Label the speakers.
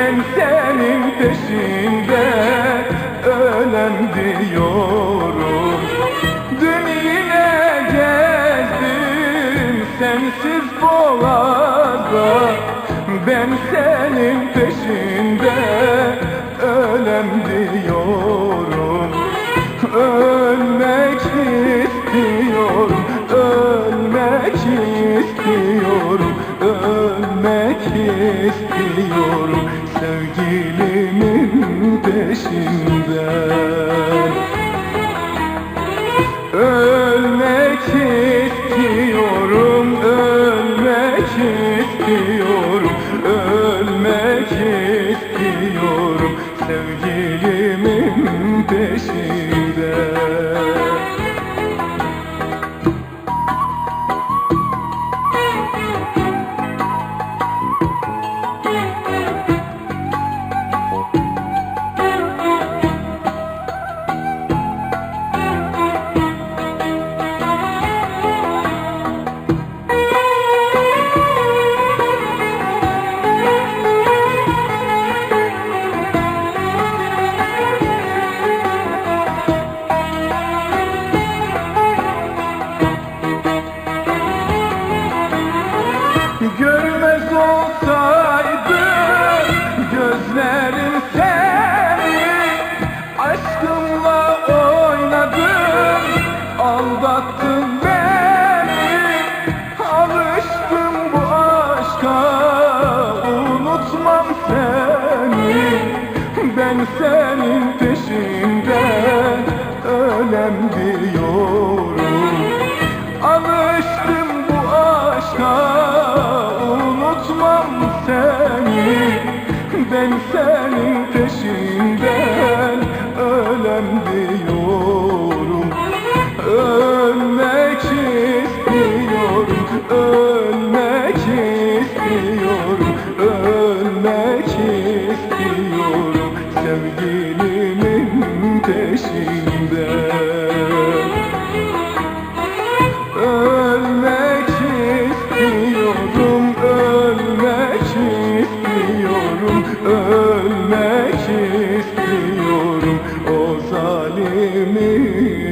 Speaker 1: Ben senin peşinde ölem diyorum. Dün yine gezdim sensiz boğazda Ben senin peşinde Sevgilimin Görmez olsaydı gözlerim seni Aşkımla oynadın, aldattın beni. Alıştım bu aşka, unutmam seni. Ben senin peşinden ölem Gideyim senin peşinden Ölem diyorum. Ölmek istiyorum Ölmek istiyorum Ölmek istiyorum. ölmek istiyorum. O zalimi